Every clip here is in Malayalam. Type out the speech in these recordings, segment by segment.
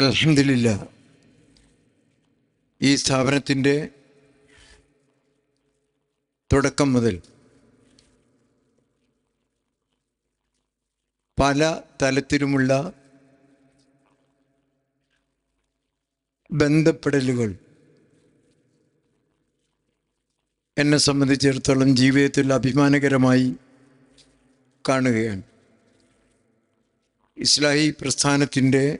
അലഹമില്ല ഈ സ്ഥാപനത്തിന്റെ തുടക്കം മുതൽ പല തലത്തിലുമുള്ള ബന്ധപ്പെടലുകൾ എന്നെ സംബന്ധിച്ചിടത്തോളം ജീവിതത്തിൽ അഭിമാനകരമായി കാണുകയാണ്. ഇസ്ലാഹി പ്രസ്ഥാനത്തിന്റെ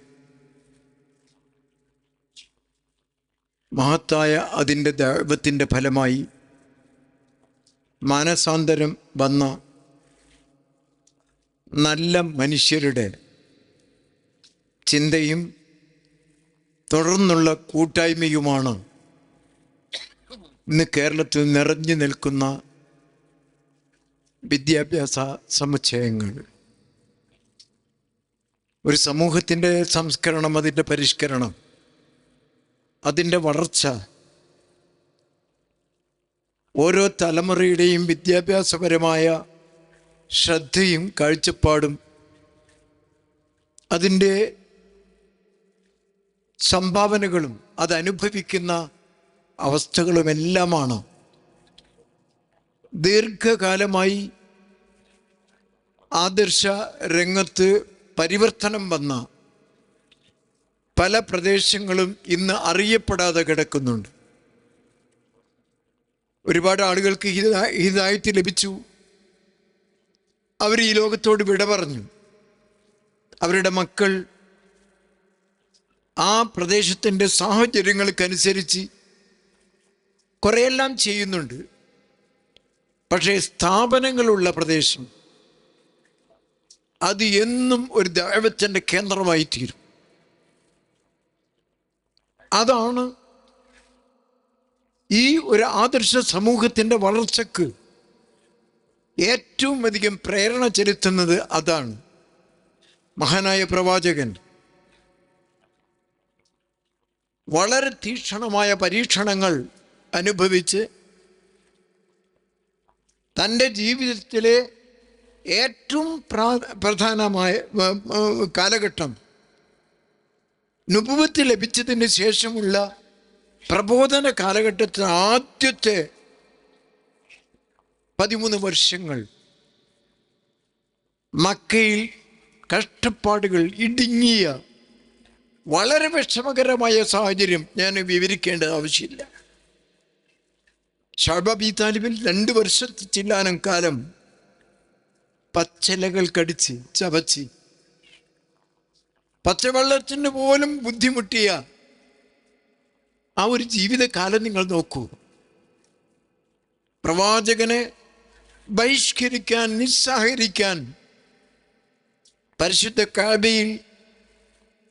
മഹത്തായ അതിന്റെ ദൈവത്തിന്റെ ഫലമായി മാനസാന്തരം വന്ന നല്ല മനുഷ്യരുടെ ചിന്തയും തുടർന്നുള്ള കൂട്ടായ്മയുമാണ് ഇന്ന് കേരളത്തിൽ നിറഞ്ഞു നിൽക്കുന്ന വിദ്യാഭ്യാസ സമുച്ചയങ്ങൾ. ഒരു സമൂഹത്തിന്റെ സംസ്കരണം അതിന്റെ പരിഷ്കരണം അതിന്റെ വളർച്ച. ഓരോ തലമുറയുടെയും വിദ്യാഭ്യാസപരമായ ശ്രദ്ധയും കാഴ്ചപ്പാടും അതിന്റെ സംഭാവനകളും അതനുഭവിക്കുന്ന അവസ്ഥകളുമെല്ലാമാണ്. ദീർഘകാലമായി ആദർശ രംഗത്ത് പരിവർത്തനം വന്ന പല പ്രദേശങ്ങളും ഇന്ന് അറിയപ്പെടാതെ കിടക്കുന്നുണ്ട്. ഒരുപാട് ആളുകൾക്ക് ഹിതായിട്ട് ലഭിച്ചു. അവർ ഈ ലോകത്തോട് വിട പറഞ്ഞു. അവരുടെ മക്കൾ ആ പ്രദേശത്തിന്റെ സാഹചര്യങ്ങൾക്കനുസരിച്ച് കുറേയെല്ലാം ചെയ്യുന്നുണ്ട്. പക്ഷേ സ്ഥാപനങ്ങളുള്ള പ്രദേശം അത് എന്നും ഒരു ദൈവത്തിന്റെ കേന്ദ്രമായി തീരും അതാണ് ഈ ഒരു ആദർശ സമൂഹത്തിന്റെ വളർച്ചക്ക് ഏറ്റവും അധികം പ്രേരണ ചെലുത്തുന്നത് അതാണ്. മഹാനായ പ്രവാചകൻ വളരെ തീക്ഷണമായ പരീക്ഷണങ്ങൾ അനുഭവിച്ച് തന്റെ ജീവിതത്തിലെ ഏറ്റവും പ്രാ- പ്രധാനമായ കാലഘട്ടം നുപുവത്ത് ലഭിച്ചതിന് ശേഷമുള്ള പ്രബോധന കാലഘട്ടത്തിൽ ആദ്യത്തെ പതിമൂന്ന് വർഷങ്ങൾ മക്കയിൽ കഷ്ടപ്പാടുകൾ ഇടുങ്ങിയ വളരെ വിഷമകരമായ സാഹചര്യം ഞാൻ വിവരിക്കേണ്ട ആവശ്യമില്ല. ഷാബാബി താലിബിൽ രണ്ട് വർഷത്തെ ചില്ലാനം കാലം പച്ചിലകൾ കടിച്ച് ചവച്ച് പച്ചവെള്ളത്തിന് പോലും ബുദ്ധിമുട്ടിയ ആ ഒരു ജീവിതകാലം നിങ്ങൾ നോക്കൂ. പ്രവാചകനെ ബഹിഷ്കരിക്കാൻ നിസ്സഹകരിക്കാൻ പരിശുദ്ധ കാബയിൽ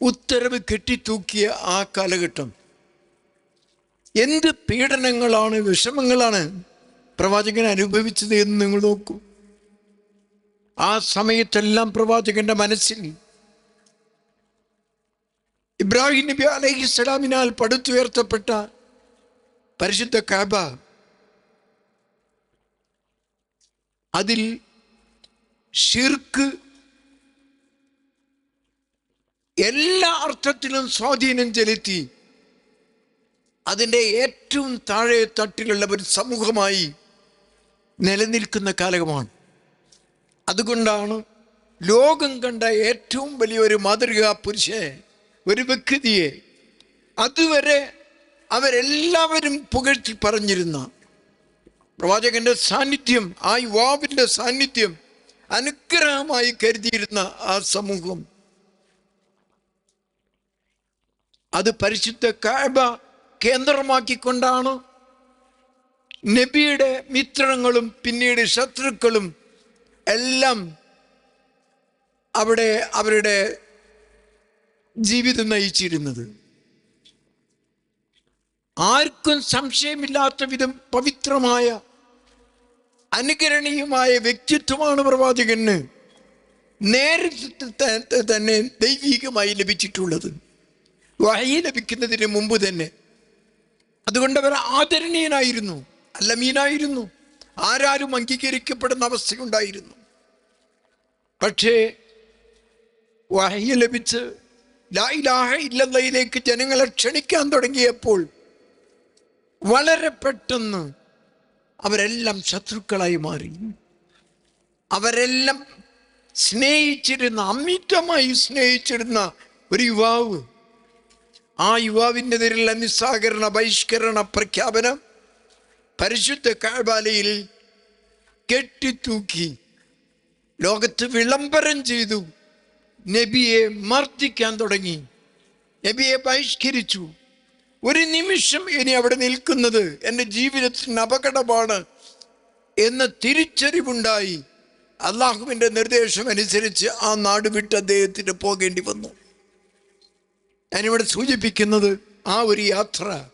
ഉത്തരവ് കെട്ടിത്തൂക്കിയ ആ കാലഘട്ടം. എന്ത് പീഡനങ്ങളാണ് വിഷമങ്ങളാണ് പ്രവാചകൻ അനുഭവിച്ചത് എന്ന് നിങ്ങൾ നോക്കൂ. ആ സമയത്തെല്ലാം പ്രവാചകന്റെ മനസ്സിൽ ഇബ്രാഹിം നബി അലൈഹി ഇസ്ലാമിനാൽ പടുത്തുയർത്തപ്പെട്ട പരിശുദ്ധ കാബ. അതിൽ ഷിർക്ക് എല്ലാ അർത്ഥത്തിലും സ്വാധീനം ചെലുത്തി അതിന്റെ ഏറ്റവും താഴെ തട്ടിലുള്ള ഒരു സമൂഹമായി നിലനിൽക്കുന്ന കാലമാണ്. അതുകൊണ്ടാണ് ലോകം കണ്ട ഏറ്റവും വലിയൊരു മാതൃകാ പുരുഷനെ ഒരു വ്യക്തിയെ അതുവരെ അവരെല്ലാവരും പുകഴ്ത്തി പറഞ്ഞിരുന്ന പ്രവാചകന്റെ സാന്നിധ്യം ആ യുവാവിന്റെ സാന്നിധ്യം അനുഗ്രഹമായി കരുതിയിരുന്ന ആ സമൂഹം. അത് പരിശുദ്ധ കാഴ്ബ കേന്ദ്രമാക്കിക്കൊണ്ടാണ് നബിയുടെ മിത്രങ്ങളും പിന്നീട് ശത്രുക്കളും എല്ലാം അവിടെ അവരുടെ ജീവിതം നയിച്ചിരുന്നത്. ആർക്കും സംശയമില്ലാത്ത വിധം പവിത്രമായ അനുകരണീയമായ വ്യക്തിത്വമാണ് പ്രവാചകന് നേരത്തെ തന്നെ ദൈവികമായി ലഭിച്ചിട്ടുള്ളത്. വഹി ലഭിക്കുന്നതിന് മുമ്പ് തന്നെ. അതുകൊണ്ട് അവർ ആദരണീയനായിരുന്നു അല്ലമീനായിരുന്നു ആരാരും അംഗീകരിക്കപ്പെടുന്ന അവസ്ഥയുണ്ടായിരുന്നു. പക്ഷേ വഹി ലഭിച്ച് ലായിലാഹ ഇല്ലയിലേക്ക് ജനങ്ങളെ ക്ഷണിക്കാൻ തുടങ്ങിയപ്പോൾ വളരെ പെട്ടെന്ന് അവരെല്ലാം ശത്രുക്കളായി മാറി. അവരെല്ലാം സ്നേഹിച്ചിരുന്ന അമിതമായി സ്നേഹിച്ചിരുന്ന ഒരു യുവാവ്. ആ യുവാവിനെതിരെയുള്ള നിസ്സാകരണ ബഹിഷ്കരണ പ്രഖ്യാപനം പരിശുദ്ധ കാഴ്ബാലയിൽ കെട്ടിത്തൂക്കി ലോകത്ത് വിളംബരം ചെയ്തു. നബിയെ മർദ്ദിക്കാൻ തുടങ്ങി. നബിയെ ബഹിഷ്കരിച്ചു. ഒരു നിമിഷം ഇനി അവിടെ നിൽക്കുന്നത് എന്റെ ജീവിതത്തിന് അപകടമാണ് എന്ന തിരിച്ചറിവുണ്ടായി. അള്ളാഹുവിന്റെ നിർദ്ദേശം അനുസരിച്ച് ആ നാട് വിട്ട് അദ്ദേഹത്തിന് പോകേണ്ടി വന്നു. ഞാനിവിടെ സൂചിപ്പിക്കുന്നത് ആ ഒരു യാത്ര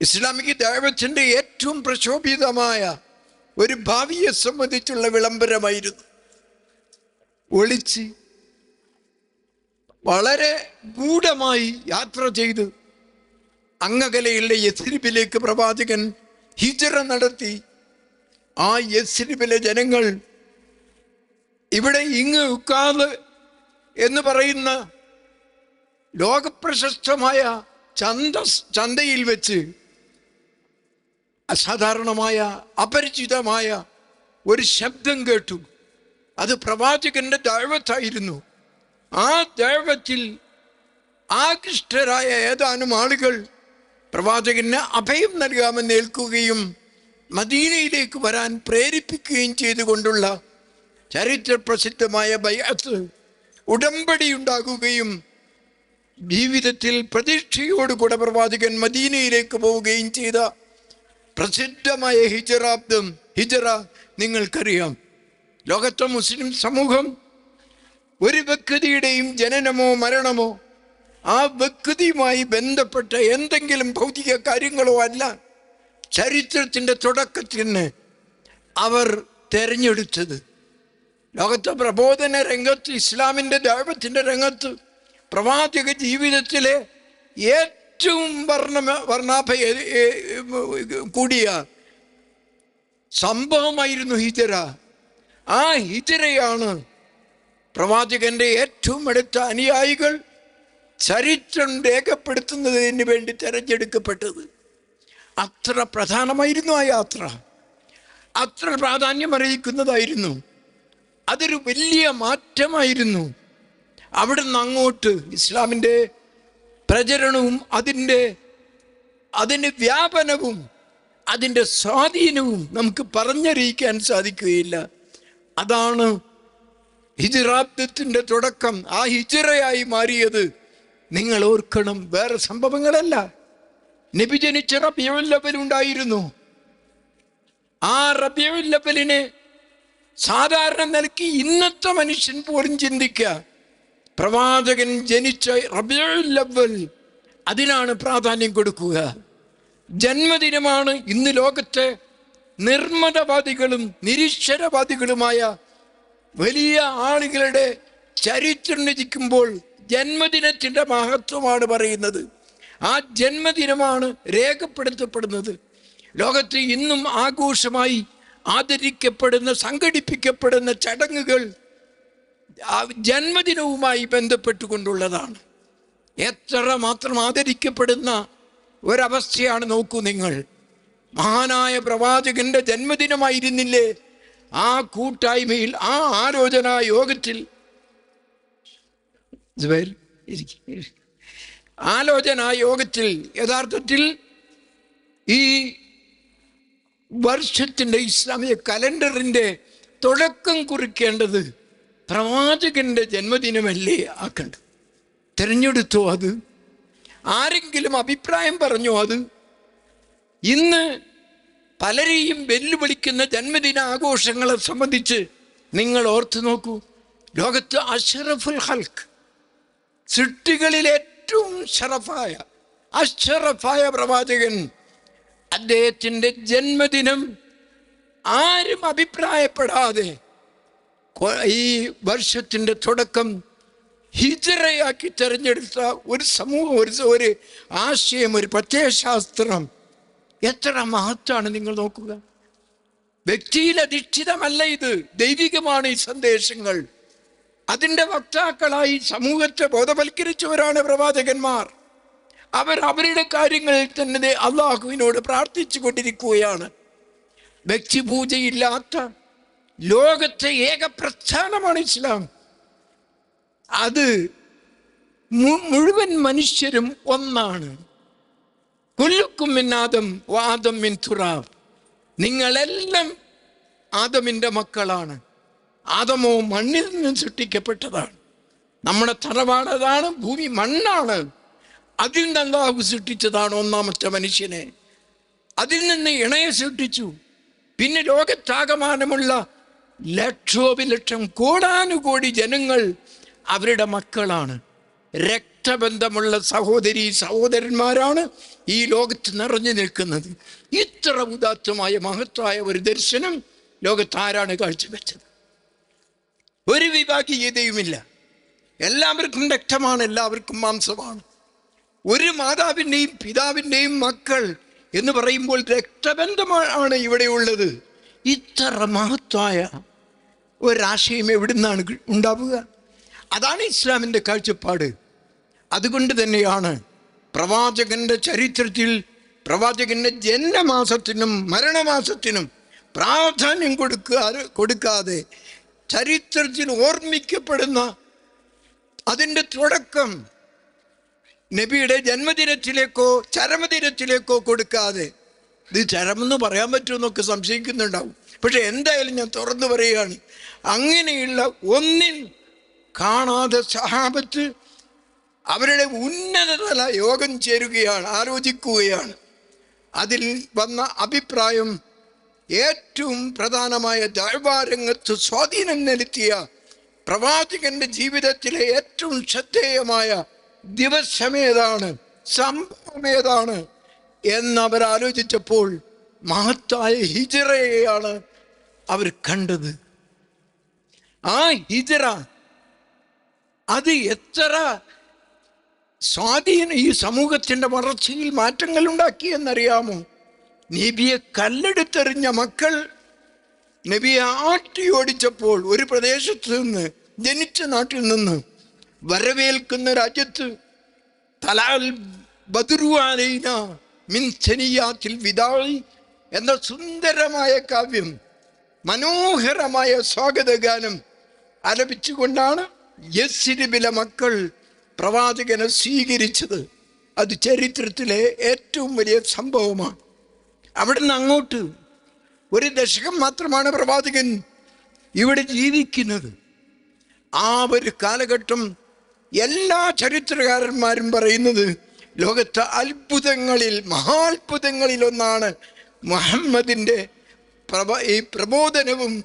ഇസ്ലാമിക ദൈവത്തിന്റെ ഏറ്റവും പ്രശോഭിതമായ ഒരു ഭാവിയെ സംബന്ധിച്ചുള്ള വിളംബരമായിരുന്നു. ഒളിച്ച് വളരെ ഗൂഢമായി യാത്ര ചെയ്ത് അങ്ങകലയിലെ യസ്രിബിലേക്ക് പ്രവാചകൻ ഹിജറ നടത്തി. ആ യസ്രിബിലെ ജനങ്ങൾ ഇവിടെ ഇങ്ങ് ഉക്കാത് എന്ന് പറയുന്ന ലോകപ്രശസ്തമായ ചന്ത ചന്തയിൽ വെച്ച് അസാധാരണമായ അപരിചിതമായ ഒരു ശബ്ദം കേട്ടു. അത് പ്രവാചകന്റെ ദൈവത്തായിരുന്നു. ആ ദേവത്തിൽ ആകൃഷ്ടരായ ഏതാനും ആളുകൾ പ്രവാചകന് അഭയം നൽകാമെന്ന് ഏൽക്കുകയും മദീനയിലേക്ക് വരാൻ പ്രേരിപ്പിക്കുകയും ചെയ്തുകൊണ്ടുള്ള ചരിത്ര പ്രസിദ്ധമായ ബയ്യത്ത് ഉടമ്പടി ഉണ്ടാകുകയും ജീവിതത്തിൽ പ്രതീക്ഷയോടുകൂടെ പ്രവാചകൻ മദീനയിലേക്ക് പോവുകയും ചെയ്ത പ്രസിദ്ധമായ ഹിജറാബ്ദം ഹിജറ നിങ്ങൾക്കറിയാം. ലോകത്തെ മുസ്ലിം സമൂഹം ഒരു വ്യക്തിയുടെയും ജനനമോ മരണമോ ആ വ്യക്തിയുമായി ബന്ധപ്പെട്ട എന്തെങ്കിലും ഭൗതിക കാര്യങ്ങളോ അല്ല ചരിത്രത്തിന്റെ തുടക്കത്തിന് അവർ തെരഞ്ഞെടുത്തത്. ലോകത്തെ പ്രബോധന രംഗത്ത് ഇസ്ലാമിന്റെ ദൈവത്തിന്റെ രംഗത്ത് പ്രവാചക ജീവിതത്തിലെ ഏറ്റവും വർണ വർണാഭ കൂടിയ സംഭവമായിരുന്നു ഹിജറ. ആ ഹിജറയാണ് പ്രവാചകന്റെ ഏറ്റവും അടുത്ത അനുയായികൾ ചരിത്രം രേഖപ്പെടുത്തുന്നതിന് വേണ്ടി തിരഞ്ഞെടുക്കപ്പെട്ടത്. അത്ര പ്രധാനമായിരുന്നു ആ യാത്ര. അത്ര പ്രാധാന്യം അറിയിക്കുന്നതായിരുന്നു അതൊരു വലിയ മാറ്റമായിരുന്നു. അവിടുന്ന് അങ്ങോട്ട് ഇസ്ലാമിന്റെ പ്രചരണവും അതിന്റെ അതിന്റെ വ്യാപനവും അതിന്റെ സ്വാധീനവും നമുക്ക് പറഞ്ഞറിയിക്കാൻ സാധിക്കുകയില്ല. അതാണ് ഹിജിറാബ്ദത്തിന്റെ തുടക്കം ആ ഹിജിറയായി മാറിയത്. നിങ്ങൾ ഓർക്കണം വേറെ സംഭവങ്ങളല്ല. നബി ജനിച്ച റബിയുല്ലബൽ ഉണ്ടായിരുന്നു. ആ റബിയുല്ലബലിനെ സാധാരണ നിലയ്ക്ക് ഇന്നത്തെ മനുഷ്യൻ പോലും ചിന്തിക്കുക പ്രവാചകൻ ജനിച്ച റബിയുല്ലവൽ അതിനാണ് പ്രാധാന്യം കൊടുക്കുക. ജന്മദിനമാണ് ഇന്ന് ലോകത്തെ നിർമ്മതവാദികളും നിരീശ്വരവാദികളുമായ വലിയ ആളുകളുടെ ചരിത്രം രചിക്കുമ്പോൾ ജന്മദിനത്തിന്റെ മഹത്വമാണ് പറയുന്നത്. ആ ജന്മദിനമാണ് രേഖപ്പെടുത്തപ്പെടുന്നത്. ലോകത്ത് ഇന്നും ആഘോഷമായി ആദരിക്കപ്പെടുന്ന സംഘടിപ്പിക്കപ്പെടുന്ന ചടങ്ങുകൾ ജന്മദിനവുമായി ബന്ധപ്പെട്ടുകൊണ്ടുള്ളതാണ്. എത്ര മാത്രം ആദരിക്കപ്പെടുന്ന ഒരവസ്ഥയാണ് നോക്കൂ നിങ്ങൾ. മഹാനായ പ്രവാചകന്റെ ജന്മദിനമായിരുന്നില്ലേ? ആ കൂട്ടായ്മയിൽ ആ ആലോചനാ യോഗത്തിൽ. ആലോചനാ യോഗത്തിൽ യഥാർത്ഥത്തിൽ ഈ വർഷത്തിന്റെ ഇസ്ലാമിക കലണ്ടറിന്റെ തുടക്കം കുറിക്കേണ്ടത് പ്രവാചകന്റെ ജന്മദിനമല്ലേ ആക്കേണ്ടത് തിരഞ്ഞെടുത്തോ അത്? ആരെങ്കിലും അഭിപ്രായം പറഞ്ഞോ അത്? ഇന്ന് പലരെയും വെല്ലുവിളിക്കുന്ന ജന്മദിന ആഘോഷങ്ങളെ സംബന്ധിച്ച് നിങ്ങൾ ഓർത്തു നോക്കൂ. ലോകത്ത് അഷറഫുൽ ഹൽക്ക് സൃഷ്ടികളിൽ ഏറ്റവും ഷറഫായ അഷറഫായ പ്രവാചകൻ അദ്ദേഹത്തിന്റെ ജന്മദിനം ആരും അഭിപ്രായപ്പെടാതെ ഈ വർഷത്തിന്റെ തുടക്കം ഹിജറയാക്കി തിരഞ്ഞെടുത്ത ഒരു സമൂഹം ഒരു ഒരു ആശയം ഒരു പ്രത്യയശാസ്ത്രം എത്ര മഹത്വമാണ് നിങ്ങൾ നോക്കുക? വ്യക്തിയിൽ അധിഷ്ഠിതമല്ല ഇത്. ദൈവികമാണ് ഈ സന്ദേശങ്ങൾ. അതിന്റെ വക്താക്കളായി സമൂഹത്തെ ബോധവൽക്കരിച്ചവരാണ് പ്രവാചകന്മാർ. അവർ അവരുടെ കാര്യങ്ങളിൽ തന്നെ അള്ളാഹുവിനോട് പ്രാർത്ഥിച്ചു കൊണ്ടിരിക്കുകയാണ് വ്യക്തിപൂജയില്ലാത്ത ലോകത്തെ ഏക പ്രസ്ഥാനമാണ് ഇസ്ലാം. അത് മുഴുവൻ മനുഷ്യരും ഒന്നാണ്. കുല്ലുക്കും മിന്നാദം വാദം മിൻ തുറാബ്. നിങ്ങളെല്ലാം ആദമിന്റെ മക്കളാണ്. ആദമോ മണ്ണിൽ നിന്ന് സൃഷ്ടിക്കപ്പെട്ടതാണ്. നമ്മുടെ തറവാടതാണ് ഭൂമി മണ്ണാണ്. അതിൽ നിന്ന് സൃഷ്ടിച്ചതാണ് ഒന്നാമത്തെ മനുഷ്യനെ. അതിൽ നിന്ന് ഇണയെ സൃഷ്ടിച്ചു. പിന്നെ ലോകത്താകമാനമുള്ള ലക്ഷോപിലക്ഷം കോടാനുകോടി ജനങ്ങൾ അവരുടെ മക്കളാണ്. രക്തബന്ധമുള്ള സഹോദരി സഹോദരന്മാരാണ് ഈ ലോകത്ത് നിറഞ്ഞു നിൽക്കുന്നത്. ഇത്ര ഉദാത്തമായ മഹത്തായ ഒരു ദർശനം ലോകത്ത് ആരാണ് കാഴ്ചവെച്ചത്? ഒരു വിഭാഗീയതയുമില്ല എല്ലാവർക്കും രക്തമാണ് എല്ലാവർക്കും മാംസമാണ്. ഒരു മാതാവിന്റെയും പിതാവിന്റെയും മക്കൾ എന്ന് പറയുമ്പോൾ രക്തബന്ധമാണ് ഇവിടെയുള്ളത് ഇത്ര മഹത്തായ ഒരാശയം എവിടുന്നാണ് ഉണ്ടാവുക? അതാണ് ഇസ്ലാമിന്റെ കാഴ്ചപ്പാട്. അതുകൊണ്ട് തന്നെയാണ് പ്രവാചകന്റെ ചരിത്രത്തിൽ പ്രവാചകന്റെ ജന്മമാസത്തിനും മരണമാസത്തിനും പ്രാധാന്യം കൊടുക്കാതെ കൊടുക്കാതെ ചരിത്രത്തിൽ ഓർമ്മിക്കപ്പെടുന്ന അതിന്റെ തുടക്കം നബിയുടെ ജന്മദിനത്തിലേക്കോ ചരമദിനത്തിലേക്കോ കൊടുക്കാതെ. ഇത് ചരമെന്ന് പറയാൻ പറ്റുമെന്നൊക്കെ സംശയിക്കുന്നുണ്ടാവും. പക്ഷെ എന്തായാലും ഞാൻ തുറന്നു പറയുകയാണ് അങ്ങനെയുള്ള ഒന്നിൽ കാണാതെ സഹാബത്ത് അവരുടെ ഉന്നതതല യോഗം ചേരുകയാണ് ആലോചിക്കുകയാണ്. അതിൽ വന്ന അഭിപ്രായം ഏറ്റവും പ്രധാനമായ ദൈവാരംഗത്ത് സ്വാധീനം നൽകിയ പ്രവാചകന്റെ ജീവിതത്തിലെ ഏറ്റവും ശ്രദ്ധേയമായ ദിവസമേതാണ് സംഭവമേതാണ് എന്നവർ ആലോചിച്ചപ്പോൾ മഹത്തായ ഹിജറയെയാണ് അവർ കണ്ടത്. ആ ഹിജറ അത് എത്ര സ്വാധീനം ഈ സമൂഹത്തിന്റെ വളർച്ചയിൽ മാറ്റങ്ങൾ ഉണ്ടാക്കി എന്നറിയാമോ? നബിയെ കല്ലെടുത്തെറിഞ്ഞ മക്കൾ നബിയെ ആട്ടി ഓടിച്ചപ്പോൾ ഒരു പ്രദേശത്ത് നിന്ന് ജനിച്ച നാട്ടിൽ നിന്ന് വരവേൽക്കുന്ന രാജ്യത്ത് തലാൽ ബദുരുവാലൈന മിൻ സനിയാത്തിൽ വിതായി എന്ന സുന്ദരമായ കാവ്യം മനോഹരമായ സ്വാഗതഗാനം ആലപിച്ചുകൊണ്ടാണ് യസ്സിരിബിലെ മക്കൾ പ്രവാചകനെ സ്വീകരിച്ചത് അത് ചരിത്രത്തിലെ ഏറ്റവും വലിയ സംഭവമാണ്. അവിടുന്ന് അങ്ങോട്ട് ഒരു ദശകം മാത്രമാണ് പ്രവാചകൻ ഇവിടെ ജീവിക്കുന്നത്. ആ ഒരു കാലഘട്ടം എല്ലാ ചരിത്രകാരന്മാരും പറയുന്നത് ലോകത്തെ അത്ഭുതങ്ങളിൽ മഹാത്ഭുതങ്ങളിൽ ഒന്നാണ് മുഹമ്മദിന്റെ പ്രഭ ഈ പ്രബോധനവും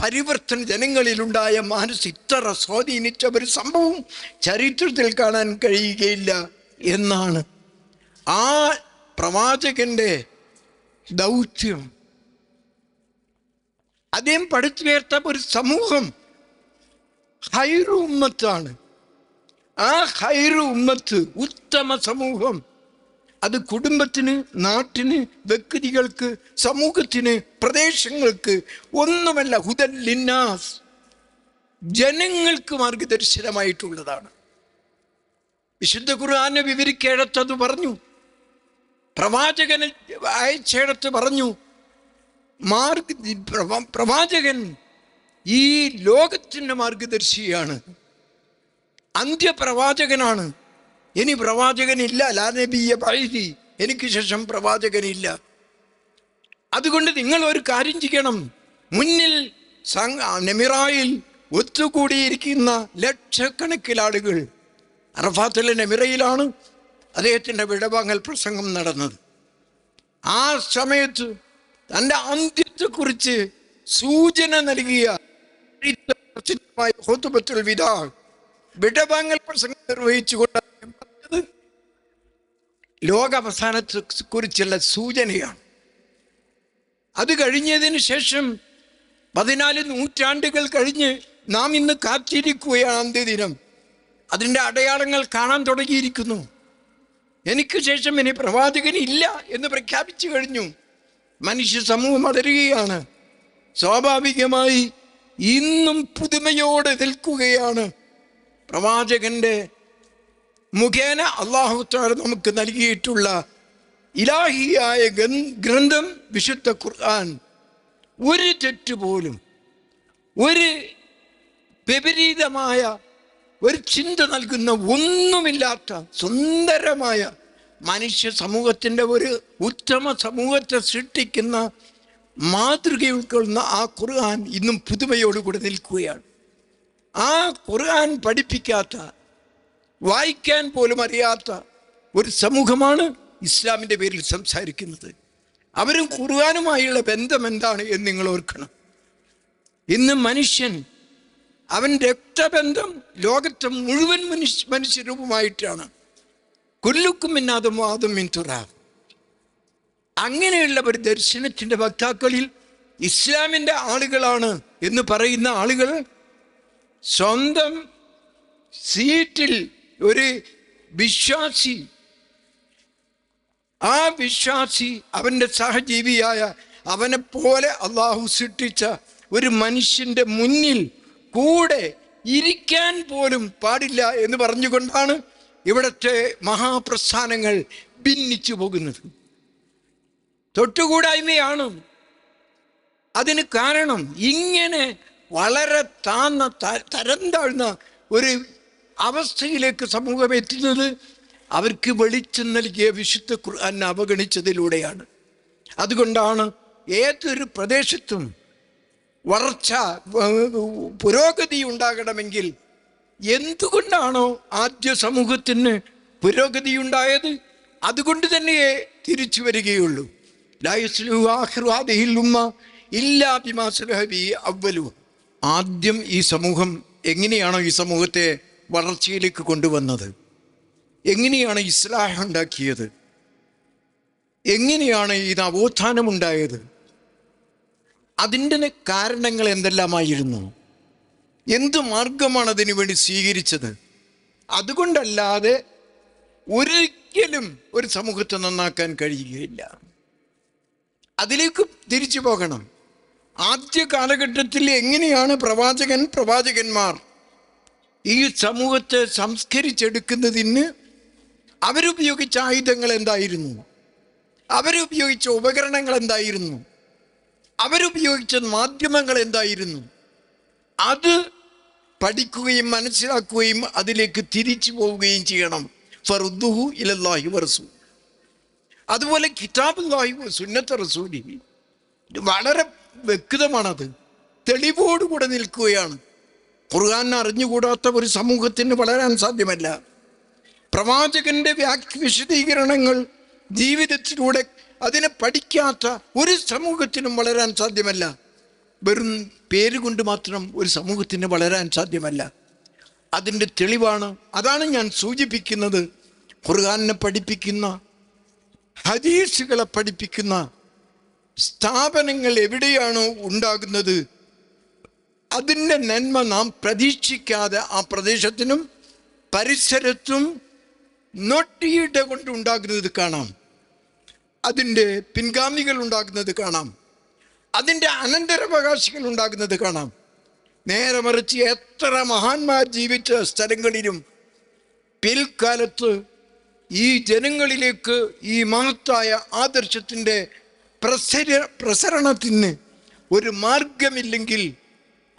പരിവർത്തന ജനങ്ങളിലുണ്ടായ മനസ്സ് ഇത്ര സ്വാധീനിച്ച ഒരു സംഭവം ചരിത്രത്തിൽ കാണാൻ കഴിയുകയില്ല എന്നാണ്. ആ പ്രവാചകന്റെ ദൗത്യം. അദ്ദേഹം പഠിച്ചുയർത്ത ഒരു സമൂഹം ഹൈറു ഉമ്മത്താണ് ആ ഹൈറു ഉമ്മത്ത് ഉത്തമ സമൂഹം. അത് കുടുംബത്തിന് നാട്ടിന് വ്യക്തികൾക്ക് സമൂഹത്തിന് പ്രദേശങ്ങൾക്ക് ഒന്നുമല്ല ഹുദൻ ലിന്നാസ്. ജനങ്ങൾക്ക് മാർഗദർശനമായിട്ടുള്ളതാണ്. വിശുദ്ധ ഖുർആാനെ വിവരിക്കേടത്തത് പറഞ്ഞു. പ്രവാചകൻ അയച്ചേടത്ത് പറഞ്ഞു. മാർഗ പ്രവാചകൻ ഈ ലോകത്തിന്റെ മാർഗദർശിയാണ്. അന്ത്യപ്രവാചകനാണ്. ഇനി പ്രവാചകനില്ല. ലാ നബിയ ബൈദി. എനിക്ക് ശേഷം പ്രവാചകനില്ല. അതുകൊണ്ട് നിങ്ങൾ ഒരു കാര്യം ചെയ്യണം. മുന്നിൽ നെമിറായിൽ ഒത്തുകൂടിയിരിക്കുന്ന ലക്ഷക്കണക്കിൽ ആളുകൾ അറഫാത്തിലെ നെമിറയിലാണ് അദ്ദേഹത്തിന്റെ വിടവാങ്ങൽ പ്രസംഗം നടന്നത്. ആ സമയത്ത് തന്റെ അന്ത്യത്തെക്കുറിച്ച് സൂചന നൽകിയ പ്രസിദ്ധമായ വിടവാങ്ങൽ പ്രസംഗം നിർവഹിച്ചുകൊണ്ട് ലോകാവസാനത്തെ കുറിച്ചുള്ള സൂചനയാണ്. അത് കഴിഞ്ഞതിന് ശേഷം പതിനാല് നൂറ്റാണ്ടുകൾ കഴിഞ്ഞ് നാം ഇന്ന് കാത്തിരിക്കുകയാണ് അന്ത്യദിനം അതിന്റെ അടയാളങ്ങൾ കാണാൻ തുടങ്ങിയിരിക്കുന്നു. എനിക്ക് ശേഷം ഇനി പ്രവാചകൻ ഇല്ല എന്ന് പ്രഖ്യാപിച്ചു കഴിഞ്ഞു. മനുഷ്യ സമൂഹം അടരുകയാണ് സ്വാഭാവികമായി ഇന്നും പുതുമയോടെ നിൽക്കുകയാണ്. പ്രവാചകന്റെ മുഖേന അള്ളാഹുത്താല നമുക്ക് നൽകിയിട്ടുള്ള ഇലാഹിയായ ഗ്രന്ഥം വിശുദ്ധ ഖുർആൻ ഒരു തെറ്റ് പോലും ഒരു വിപരീതമായ ഒരു ചിന്ത നൽകുന്ന ഒന്നുമില്ലാത്ത സുന്ദരമായ മനുഷ്യ സമൂഹത്തിന്റെ ഒരു ഉത്തമ സമൂഹത്തെ സൃഷ്ടിക്കുന്ന മാതൃക ഉൾക്കൊള്ളുന്ന ആ ഖുർആൻ ഇന്നും പുതുമയോടുകൂടി നിൽക്കുകയാണ്. ആ ഖുർആൻ പഠിപ്പിക്കാത്ത വായിക്കാൻ പോലും അറിയാത്ത ഒരു സമൂഹമാണ് ഇസ്ലാമിന്റെ പേരിൽ സംസാരിക്കുന്നത്. അവരും ഖുർആാനുമായുള്ള ബന്ധം എന്താണ് എന്ന് നിങ്ങൾ ഓർക്കണം. ഇന്ന് മനുഷ്യൻ അവൻ രക്തബന്ധം ലോകത്തെ മുഴുവൻ മനുഷ്യ മനുഷ്യരൂപമായിട്ടാണ്. കൊല്ലുക്കും ഇന്നാതും വാദം തുറാ അങ്ങനെയുള്ള ഒരു ദർശനത്തിന്റെ വക്താക്കളിൽ ഇസ്ലാമിന്റെ ആളുകളാണ് എന്ന് പറയുന്ന ആളുകൾ സ്വന്തം സീറ്റിൽ ഒരു വിശ്വാസി. ആ വിശ്വാസി അവന്റെ സഹജീവിയായ അവനെ പോലെ അള്ളാഹു സൃഷ്ടിച്ച ഒരു മനുഷ്യന്റെ മുന്നിൽ കൂടെ ഇരിക്കാൻ പോലും പാടില്ല എന്ന് പറഞ്ഞുകൊണ്ടാണ് ഇവിടുത്തെ മഹാപ്രസ്ഥാനങ്ങൾ ഭിന്നിച്ചു പോകുന്നത്. തൊട്ടുകൂടായ്മയാണ്. അതിന് കാരണം ഇങ്ങനെ വളരെ താന്ന തരം താഴ്ന്ന ഒരു അവസ്ഥയിലേക്ക് സമൂഹം എത്തുന്നത് അവർക്ക് വെളിച്ചം നൽകിയ വിശുദ്ധ ഖുർആൻ അവഗണിച്ചതിലൂടെയാണ്. അതുകൊണ്ടാണ് ഏതൊരു പ്രദേശത്തും വളർച്ച പുരോഗതി ഉണ്ടാകണമെങ്കിൽ എന്തുകൊണ്ടാണോ ആദ്യ സമൂഹത്തിന് പുരോഗതി ഉണ്ടായത്? അതുകൊണ്ട് തന്നെയേ തിരിച്ചു വരികയുള്ളൂ. ഇല്ലാ ബിമാ സലഹ ബിഹി അവ്വലു. ആദ്യം ഈ സമൂഹം എങ്ങനെയാണോ ഈ സമൂഹത്തെ വളർച്ചയിലേക്ക് കൊണ്ടുവന്നത്. എങ്ങനെയാണ് ഇസ്ലാഹ് ഉണ്ടാക്കിയത്? എങ്ങനെയാണ് ഈ നവോത്ഥാനം ഉണ്ടായത് അതിന്റെ കാരണങ്ങൾ എന്തെല്ലാമായിരുന്നു? എന്ത് മാർഗമാണ് അതിനു വേണ്ടി സ്വീകരിച്ചത്? അതുകൊണ്ടല്ലാതെ ഒരിക്കലും ഒരു സമൂഹത്തെ നന്നാക്കാൻ കഴിയുകയില്ല. അതിലേക്ക് തിരിച്ചു പോകണം. ആദ്യ കാലഘട്ടത്തിൽ എങ്ങനെയാണ് പ്രവാചകൻ പ്രവാചകന്മാർ ഈ സമൂഹത്തെ സംസ്കരിച്ചെടുക്കുന്നതിന് അവരുപയോഗിച്ച ആയുധങ്ങൾ എന്തായിരുന്നു? അവരുപയോഗിച്ച ഉപകരണങ്ങൾ എന്തായിരുന്നു? അവരുപയോഗിച്ച മാധ്യമങ്ങൾ എന്തായിരുന്നു? അത് പഠിക്കുകയും മനസ്സിലാക്കുകയും അതിലേക്ക് തിരിച്ചു പോവുകയും ചെയ്യണം. ഫറുദ്ദുഹു ഇലല്ലാഹി വറസൂ. അതുപോലെ കിതാബുല്ലാഹി സുന്നത്ത റസൂലി. വളരെ വ്യക്തമാണത്. തെളിവോടുകൂടെ നിൽക്കുകയാണ്. ഖുർആൻ അറിഞ്ഞുകൂടാത്ത ഒരു സമൂഹത്തിന് വളരാൻ സാധ്യമല്ല. പ്രവാചകന്റെ വ്യാഖ്യ വിശദീകരണങ്ങൾ ജീവിതത്തിലൂടെ അതിനെ പഠിക്കാത്ത ഒരു സമൂഹത്തിനും വളരാൻ സാധ്യമല്ല. വെറും പേര് കൊണ്ട് മാത്രം ഒരു സമൂഹത്തിന് വളരാൻ സാധ്യമല്ല. അതിന്റെ തെളിവാണ് അതാണ് ഞാൻ സൂചിപ്പിക്കുന്നത്. ഖുർഹാനെ പഠിപ്പിക്കുന്ന ഹദീസുകളെ പഠിപ്പിക്കുന്ന സ്ഥാപനങ്ങൾ എവിടെയാണോ ഉണ്ടാകുന്നത്? അതിന്റെ നന്മ നാം പ്രതീക്ഷിക്കാതെ ആ പ്രദേശത്തിനും പരിസരത്തും നൊട്ടിയിട കൊണ്ട് ഉണ്ടാകുന്നത് കാണാം. അതിന്റെ പിൻഗാമികൾ ഉണ്ടാകുന്നത് കാണാം. അതിന്റെ അനന്തരവകാശികൾ ഉണ്ടാകുന്നത് കാണാം. നേരെ മറിച്ച് എത്ര മഹാന്മാർ ജീവിച്ച സ്ഥലങ്ങളിലും പിൽക്കാലത്ത് ഈ ജനങ്ങളിലേക്ക് ഈ മഹത്തായ ആദർശത്തിന്റെ പ്രസര പ്രസരണത്തിന് ഒരു മാർഗമില്ലെങ്കിൽ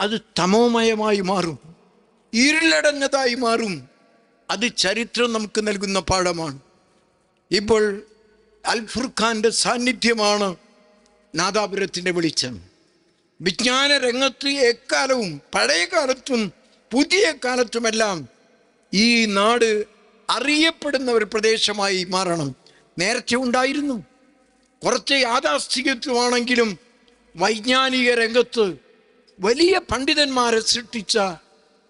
അത് തമോമയമായി മാറും. ഇരുളടഞ്ഞതായി മാറും. അത് ചരിത്രം നമുക്ക് നൽകുന്ന പാഠമാണ്. ഇപ്പോൾ അൽഫുർഖാന്റെ സാന്നിധ്യമാണ് നാദാപുരത്തിന്റെ വെളിച്ചം. വിജ്ഞാന രംഗത്ത് എക്കാലവും പഴയ കാലത്തും പുതിയ കാലത്തുമെല്ലാം ഈ നാട് അറിയപ്പെടുന്ന ഒരു പ്രദേശമായി മാറണം. നേരത്തെ ഉണ്ടായിരുന്നു. കുറച്ച് യാഥാസ്ഥികത്വമാണെങ്കിലും വൈജ്ഞാനിക രംഗത്ത് വലിയ പണ്ഡിതന്മാരെ സൃഷ്ടിച്ച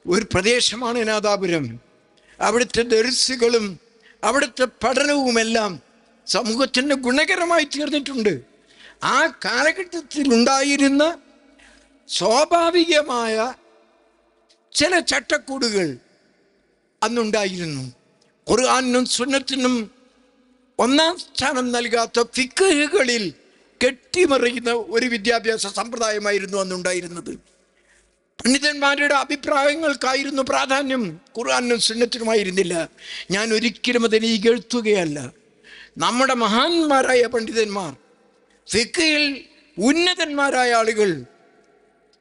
ഒരു പ്രദേശമാണ് നാദാപുരം. അവിടുത്തെ ദർസുകളും അവിടുത്തെ പഠനവുമെല്ലാം സമൂഹത്തിന് ഗുണകരമായി തീർന്നിട്ടുണ്ട്. ആ കാലഘട്ടത്തിൽ ഉണ്ടായിരുന്ന സ്വാഭാവികമായ ചില ചട്ടക്കൂടുകൾ അന്നുണ്ടായിരുന്നു. ഖുർആാനും സുന്നത്തിനും ഒന്നാം സ്ഥാനം നൽകാത്ത ഫിക്കുകളിൽ കെട്ടിമറിയുന്ന ഒരു വിദ്യാഭ്യാസ സമ്പ്രദായമായിരുന്നു അന്നുണ്ടായിരുന്നത്. പണ്ഡിതന്മാരുടെ അഭിപ്രായങ്ങൾക്കായിരുന്നു പ്രാധാന്യം. ഖുർആാനും സുന്നത്തിനുമായിരുന്നില്ല ഞാൻ ഒരിക്കലും അതിനെ ഇകഴ്ത്തുകയല്ല. നമ്മുടെ മഹാന്മാരായ പണ്ഡിതന്മാർ ഫിക്കയിൽ ഉന്നതന്മാരായ ആളുകൾ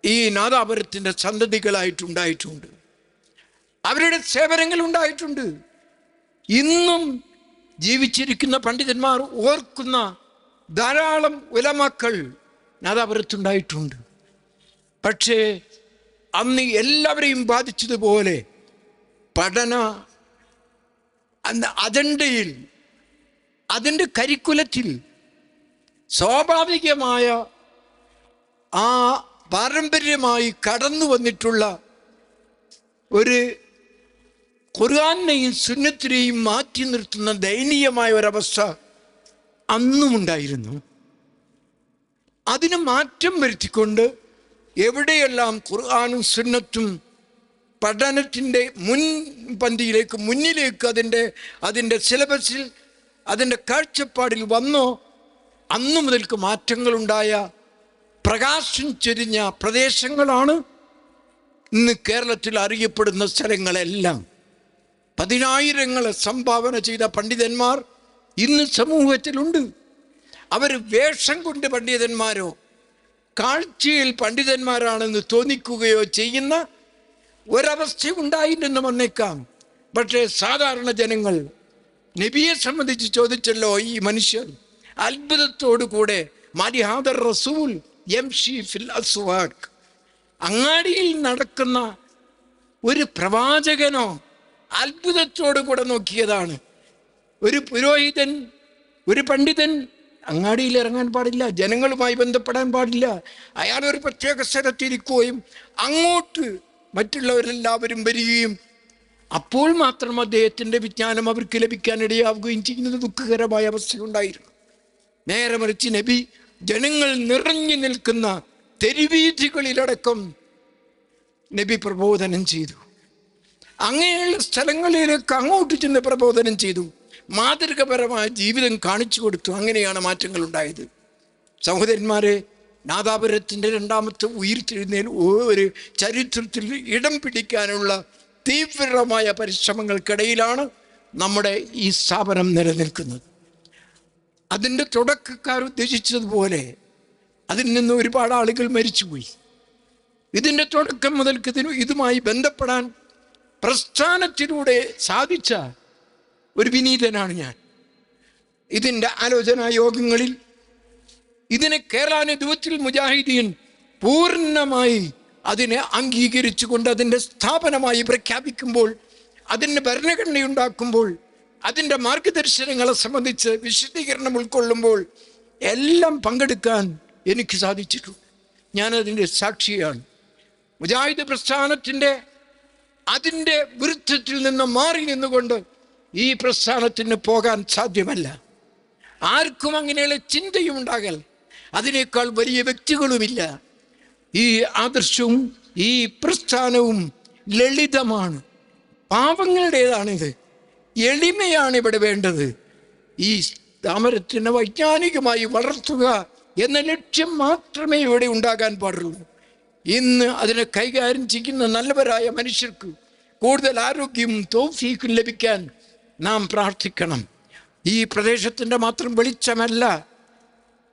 ഈ നാദാപുരത്തിന്റെ സന്തതികളായിട്ടുണ്ടായിട്ടുണ്ട്. അവരുടെ സേവനങ്ങൾ ഉണ്ടായിട്ടുണ്ട് ഇന്നും ജീവിച്ചിരിക്കുന്ന പണ്ഡിതന്മാർ ഓർക്കുന്ന ധാരാളം ഉലമാക്കൾ നാദാപുരത്തുണ്ടായിട്ടുണ്ട്. പക്ഷേ അന്ന് എല്ലാവരെയും ബാധിച്ചതുപോലെ പഠന അന്ന് അജണ്ടയിൽ അതിന്റെ കരിക്കുലത്തിൽ സ്വാഭാവികമായ ആ പാരമ്പര്യമായി കടന്നു വന്നിട്ടുള്ള ഒരു ഖുർആാനെയും സുന്നത്തിനെയും മാറ്റി നിർത്തുന്ന ദയനീയമായ ഒരവസ്ഥ അന്നുമുണ്ടായിരുന്നു. അതിന് മാറ്റം വരുത്തിക്കൊണ്ട് എവിടെയെല്ലാം ഖുർആാനും സുന്നത്തും പഠനത്തിന്റെ മുൻപന്തിയിലേക്ക് മുന്നിലേക്ക് അതിന്റെ അതിന്റെ സിലബസിൽ അതിന്റെ കാഴ്ചപ്പാടിൽ വന്നോ അന്നു മുതൽക്ക് മാറ്റങ്ങളുണ്ടായ പ്രകാശം ചൊരിഞ്ഞ പ്രദേശങ്ങളാണ് ഇന്ന് കേരളത്തിൽ അറിയപ്പെടുന്ന സ്ഥലങ്ങളെല്ലാം. പതിനായിരങ്ങളെ സംഭാവന ചെയ്ത പണ്ഡിതന്മാർ ഇന്ന് സമൂഹത്തിലുണ്ട്. അവർ വേഷം കൊണ്ട് പണ്ഡിതന്മാരോ കാഴ്ചയിൽ പണ്ഡിതന്മാരാണെന്ന് തോന്നിക്കുകയോ ചെയ്യുന്ന ഒരവസ്ഥ ഉണ്ടായില്ലെന്ന് വന്നേക്കാം. പക്ഷേ സാധാരണ ജനങ്ങൾ നബിയെ സംബന്ധിച്ച് ചോദിച്ചല്ലോ ഈ മനുഷ്യർ അത്ഭുതത്തോടു കൂടെ മരിഹാദർ റസൂൽ എം ഷീഫിൽ അസ്വാഖ് അങ്ങാടിയിൽ നടക്കുന്ന ഒരു പ്രവാചകനോ അത്ഭുതത്തോടു കൂടെ നോക്കിയതാണ്. ഒരു പുരോഹിതൻ ഒരു പണ്ഡിതൻ അങ്ങാടിയിൽ ഇറങ്ങാൻ പാടില്ല ജനങ്ങളുമായി ബന്ധപ്പെടാൻ പാടില്ല. അയാൾ ഒരു പ്രത്യേക സ്ഥലത്തിരിക്കുകയും അങ്ങോട്ട് മറ്റുള്ളവരെല്ലാവരും വരികയും അപ്പോൾ മാത്രം അദ്ദേഹത്തിന്റെ വിജ്ഞാനം അവർക്ക് ലഭിക്കാനിടയാവുകയും ചെയ്യുന്നത് ദുഃഖകരമായ അവസ്ഥയുണ്ടായിരുന്നു. നേരെ മറിച്ച് നബി ജനങ്ങൾ നിറഞ്ഞു നിൽക്കുന്ന തെരുവീഥികളിലടക്കം നബി പ്രബോധനം ചെയ്തു. അങ്ങനെയുള്ള സ്ഥലങ്ങളിലേക്ക് അങ്ങോട്ട് ചെന്ന് പ്രബോധനം ചെയ്തു. മാതൃകപരമായ ജീവിതം കാണിച്ചു കൊടുത്തു. അങ്ങനെയാണ് മാറ്റങ്ങൾ ഉണ്ടായത് സഹോദരന്മാരെ നാദാപുരത്തിന്റെ രണ്ടാമത്തെ ഉയർത്തെഴുന്നേൽ ഒരു ചരിത്രത്തിൽ ഇടം പിടിക്കാനുള്ള തീവ്രമായ പരിശ്രമങ്ങൾക്കിടയിലാണ് നമ്മുടെ ഈ സ്ഥാപനം നിലനിൽക്കുന്നത്. അതിന്റെ തുടക്കക്കാർ ഉദ്ദേശിച്ചതുപോലെ അതിൽ നിന്ന് ഒരുപാട് ആളുകൾ മരിച്ചുപോയി. ഇതിന്റെ തുടക്കം മുതൽക്ക് ഇതിന് ഇതുമായി ബന്ധപ്പെടാൻ പ്രസ്ഥാനത്തിലൂടെ സാധിച്ച ഒരു വിനീതനാണ് ഞാൻ. ഇതിന്റെ ആലോചനാ യോഗങ്ങളിൽ ഇതിനെ കേരള നേതൃത്വത്തിൽ മുജാഹിദീൻ പൂർണമായി അതിനെ അംഗീകരിച്ചു കൊണ്ട് അതിന്റെ സ്ഥാപനമായി പ്രഖ്യാപിക്കുമ്പോൾ അതിന്റെ ഭരണഘടനയുണ്ടാക്കുമ്പോൾ അതിന്റെ മാർഗദർശനങ്ങളെ സംബന്ധിച്ച് വിശദീകരണം ഉൾക്കൊള്ളുമ്പോൾ എല്ലാം പങ്കെടുക്കാൻ എനിക്ക് സാധിച്ചിട്ടുണ്ട്. ഞാനതിന്റെ സാക്ഷിയാണ്. മുജാഹിദ് പ്രസ്ഥാനത്തിന്റെ അതിന്റെ വിരുദ്ധത്തിൽ നിന്ന് മാറി നിന്നുകൊണ്ട് ഈ പ്രസ്ഥാനത്തിന് പോകാൻ സാധ്യമല്ല. ആർക്കും അങ്ങനെയുള്ള ചിന്തയും ഉണ്ടാകൽ അതിനേക്കാൾ വലിയ വ്യക്തികളുമില്ല. ഈ ആദർശവും ഈ പ്രസ്ഥാനവും ലളിതമാണ്. പാവങ്ങളുടേതാണിത്. എളിമയാണ് ഇവിടെ വേണ്ടത്. ഈ താമരത്തിനെ വൈജ്ഞാനികമായി വളർത്തുക എന്ന ലക്ഷ്യം മാത്രമേ ഇവിടെ ഉണ്ടാകാൻ പാടുള്ളൂ. ഇന്ന് അതിനെ കൈകാര്യം ചെയ്യുന്ന നല്ലവരായ മനുഷ്യർക്ക് കൂടുതൽ ആരോഗ്യവും തോഫീക്കും ലഭിക്കാൻ നാം പ്രാർത്ഥിക്കണം. ഈ പ്രദേശത്തിന്റെ മാത്രം വെളിച്ചമല്ല.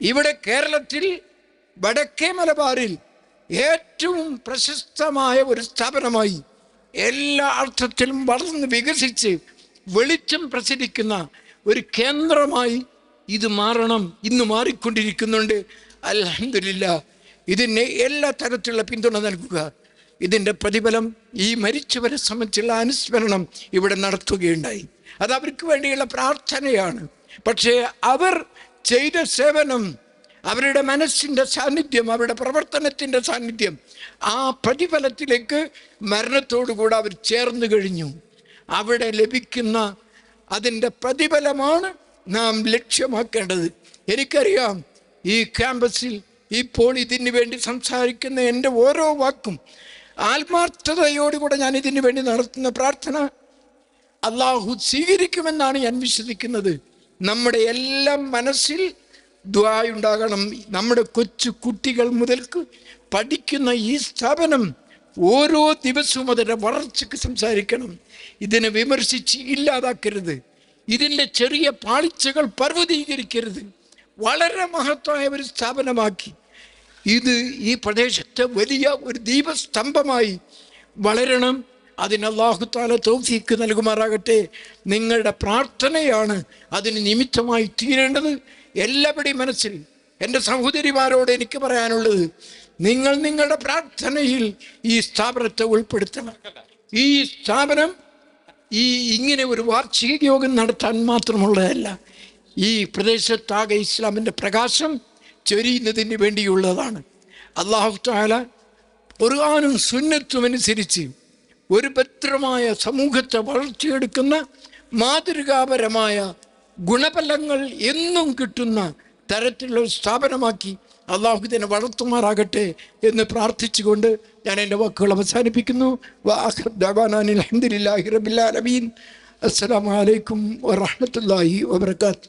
ഇവിടെ കേരളത്തിൽ വടക്കേ മലബാറിൽ ഏറ്റവും പ്രശസ്തമായ ഒരു സ്ഥാപനമായി എല്ലാ അർത്ഥത്തിലും വളർന്ന് വികസിച്ച് വെളിച്ചം പ്രസരിക്കുന്ന ഒരു കേന്ദ്രമായി ഇത് മാറണം ഇന്ന് മാറിക്കൊണ്ടിരിക്കുന്നുണ്ട്. അലഹമില്ല ഇതിന് എല്ലാ തരത്തിലുള്ള പിന്തുണ നൽകുക. ഇതിന്റെ പ്രതിഫലം ഈ മരിച്ചവരെ സംബന്ധിച്ചുള്ള അനുസ്മരണം ഇവിടെ നടത്തുകയുണ്ടായി. അത് അവർക്ക് വേണ്ടിയുള്ള പ്രാർത്ഥനയാണ്. പക്ഷേ അവർ ചെയ്ത സേവനം അവരുടെ മനസ്സിന്റെ സാന്നിധ്യം അവരുടെ പ്രവർത്തനത്തിന്റെ സാന്നിധ്യം ആ പ്രതിഫലത്തിലേക്ക് മരണത്തോടുകൂടെ അവർ ചേർന്ന് കഴിഞ്ഞു. അവിടെ ലഭിക്കുന്ന അതിന്റെ പ്രതിഫലമാണ് നാം ലക്ഷ്യമാക്കേണ്ടത്. എനിക്കറിയാം ഈ ക്യാമ്പസിൽ ഇപ്പോൾ ഇതിന് വേണ്ടി സംസാരിക്കുന്ന എന്റെ ഓരോ വാക്കും ആത്മാർത്ഥതയോടുകൂടെ ഞാൻ ഇതിനു വേണ്ടി നടത്തുന്ന പ്രാർത്ഥന അള്ളാഹു സ്വീകരിക്കുമെന്നാണ് ഞാൻ വിശ്വസിക്കുന്നത്. നമ്മുടെ എല്ലാം മനസ്സിൽ ദ്വായുണ്ടാകണം നമ്മുടെ കൊച്ചു കുട്ടികൾ മുതൽക്ക് പഠിക്കുന്ന ഈ സ്ഥാപനം ഓരോ ദിവസവും അതിന്റെ വളർച്ചയ്ക്ക് സംസാരിക്കണം. ഇതിനെ വിമർശിച്ച് ഇല്ലാതാക്കരുത്. ഇതിന്റെ ചെറിയ പാളിച്ചകൾ പർവതീകരിക്കരുത്. വളരെ മഹത്തായ ഒരു സ്ഥാപനമാക്കി. ഇത് ഈ പ്രദേശത്തെ വലിയ ഒരു ദീപസ്തംഭമായി വളരണം. അതിന് അള്ളാഹുത്താല തോഫിക്ക് നൽകുമാറാകട്ടെ. നിങ്ങളുടെ പ്രാർത്ഥനയാണ് അതിന് നിമിത്തമായി തീരേണ്ടത്. എല്ലാവരുടെയും മനസ്സിൽ എന്റെ സഹോദരിമാരോട് എനിക്ക് പറയാനുള്ളത് നിങ്ങൾ നിങ്ങളുടെ പ്രാർത്ഥനയിൽ ഈ സ്ഥാപനത്തെ ഉൾപ്പെടുത്തണം. ഈ സ്ഥാപനം ഈ ഇങ്ങനെ ഒരു വാർഷിക യോഗം നടത്താൻ മാത്രമുള്ളതല്ല ഈ പ്രദേശത്താകെ ഇസ്ലാമിന്റെ പ്രകാശം ചൊരിയുന്നതിന് വേണ്ടിയുള്ളതാണ്. അള്ളാഹു താല ഖുർആാനും സുന്നത്തും അനുസരിച്ച് ഒരു ഭദ്രമായ സമൂഹത്തെ വളർത്തിയെടുക്കുന്ന മാതൃകാപരമായ ഗുണഫലങ്ങൾ എന്നും കിട്ടുന്ന തരത്തിലുള്ള സ്ഥാപനമാക്കി അള്ളാഹു ഇതിനെ വളർത്തുമാറാകട്ടെ എന്ന് പ്രാർത്ഥിച്ചുകൊണ്ട് ഞാൻ എന്റെ വാക്കുകൾ അവസാനിപ്പിക്കുന്നു. അലഹദില്ലാഹി റബിൻ അസ്സലാമലൈക്കും വറഹമത്തല്ലാഹി വാബർക്കാത്തു